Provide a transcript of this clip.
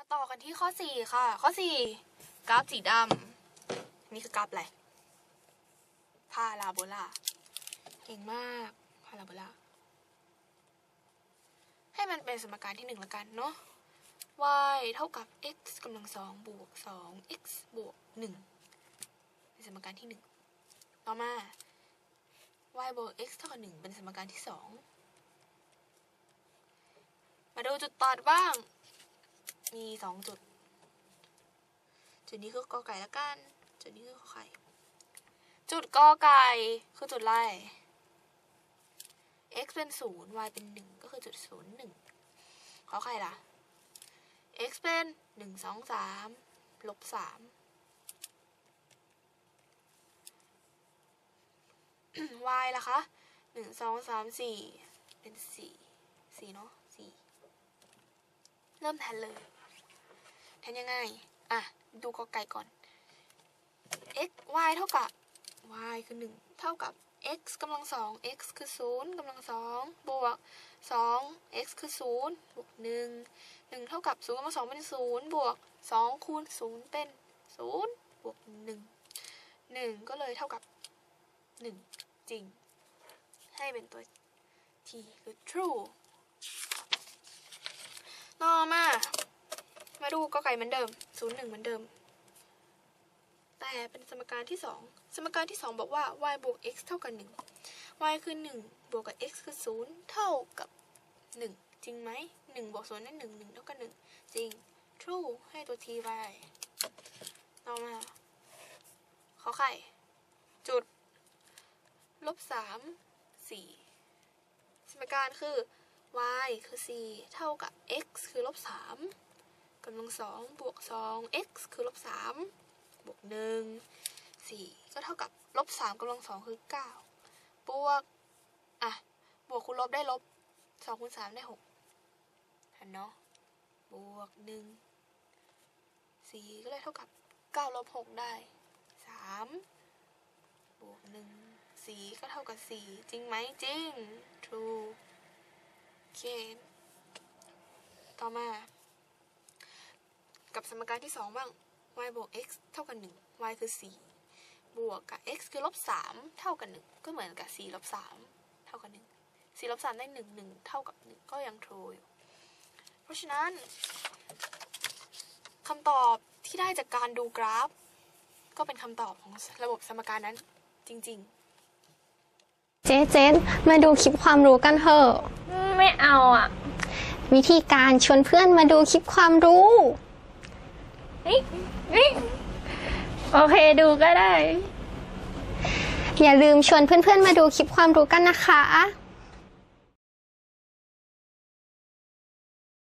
มาต่อกันที่ข้อสี่ค่ะ ข้อสี่กราฟสีดำนี่คือกราฟอะไรพาราโบลาเก่งมากพาราโบลาให้มันเป็นสมการที่หนึ่งละกันเนาะ y เท่ากับ x กำลังสองบวกสอง x บวกหนึ่งเป็นสมการที่หนึ่งต่อมา y บวก x เท่ากับหนึ่งเป็นสมการที่สองมาดูจุดตัดบ้าง มีสองจุด จุดนี้คือกอไก่ละกัน จุดนี้คือขอไข่จุดกอไก่คือจุดไร x เป็นศูนย์ y เป็นหนึ่งก็คือจุดศูนย์หนึ่งขอไข่ล่ะ x เป็นหนึ่งสองสามลบสาม y ล่ะคะหนึ่งสองสามสี่เป็นสี่สี่เนาะสี่เริ่มแทนเลย แทนยังไง อะ ดูกอไก่ก่อน x y เท่ากับ y คือหนึ่งเท่ากับ x กำลังสอง x คือศูนย์กำลังสองบวกสอง x คือศูนย์บวกหนึ่งหนึ่งเท่ากับศูนย์กำลังสองเป็นศูนย์บวกสองคูณศูนย์เป็นศูนย์บวกหนึ่งหนึ่งก็เลยเท่ากับหนึ่งจริง ให้เป็นตัว t คือ true ต่อมา มาดูกอไก่เหมือนเดิมศูนย์หนึ่งเหมือนเดิม แต่เป็นสมการที่สองสมการที่สองบอกว่า y บวก x เท่ากับหนึ่ง y คือหนึ่งบวกกับ x คือศูนย์เท่ากับหนึ่งจริงไหมหนึ่งบวกศูนย์ได้หนึ่งหนึ่งเท่ากับหนึ่งจริง true ให้ตัว t ไปต่อมา ขอไข่ จุด ลบสามสี่สมการคือ y คือ 4 เท่ากับ x คือลบสาม กำลังสองบวกสอง x คือลบสามบวกหนึ่งสี่ก็เท่ากับลบสามกำลังสองคือเก้าบวกอะบวกคูณลบได้ลบสองคูณสามได้หกเห็นเนาะบวกหนึ่งสี่ก็เลยเท่ากับเก้าลบหกได้สามบวกหนึ่งสี่ก็เท่ากับสี่จริงไหมจริง true โอเคต่อมา กับสมการที่สองบ้าง y บวก x เท่ากับหนึ่ง y คือสี่บวกกับ x คือลบสามเท่ากับหนึ่งก็เหมือนกับสี่ลบสามเท่ากับหนึ่งสี่ลบสามได้หนึ่งหนึ่งเท่ากับหนึ่งก็ยัง true อยู่ เพราะฉะนั้นคำตอบที่ได้จากการดูกราฟ ก็เป็นคำตอบของระบบสมการนั้นจริง ๆ เจ๊เจ๊มาดูคลิปความรู้กันเถอะ ไม่เอาอะ วิธีการชวนเพื่อนมาดูคลิปความรู้เฮ้ยเฮ้ย โอเคดูก็ได้ อย่าลืมชวนเพื่อนๆมาดูคลิปความรู้กันนะคะ